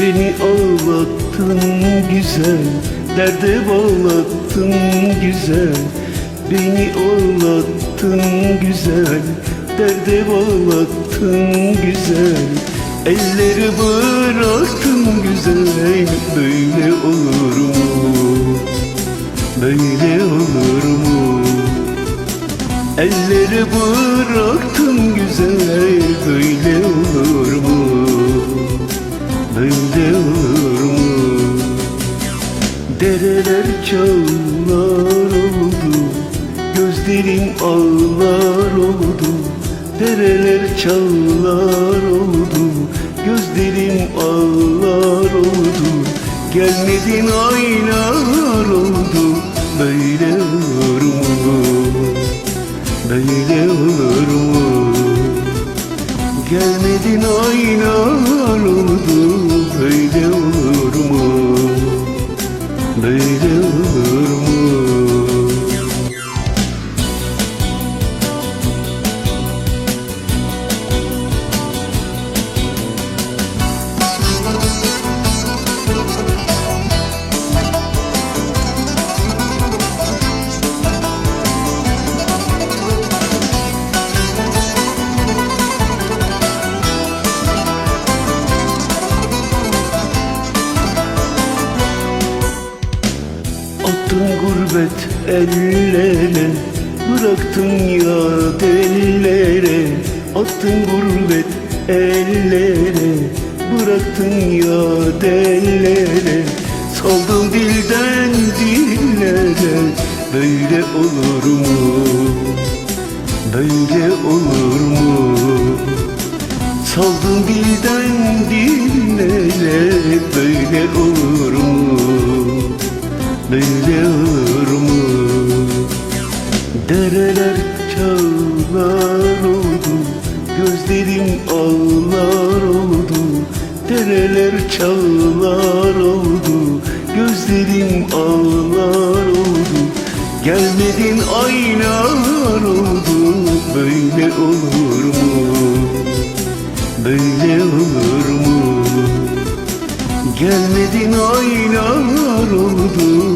Beni ağlattın güzel Derde bağlattın güzel Beni ağlattın güzel Derde bağlattın güzel Elleri bıraktın güzel Böyle olur mu? Böyle olur mu? Elleri bıraktın güzel Böyle olur mu? Olur mu? Dereler çağlar oldu Gözlerim ağlar oldu Dereler çağlar oldu Gözlerim ağlar oldu Gelmedin aylar oldu Böyle olur mu? Böyle olur mu? Gelmedin aylar Attın gurbet ellere Bıraktın ya dellere Attın gurbet ellere Bıraktın ya dellere Saldın dilden dillere Böyle olur mu? Böyle olur mu? Saldın dilden dillere Böyle olur mu? Olur mu? Dereler çağlar oldu Gözlerim ağlar oldu Dereler çağlar oldu Gözlerim ağlar oldu Gelmedin aylar oldu Böyle olur mu? Böyle olur mu? Gelmedin aylar oldu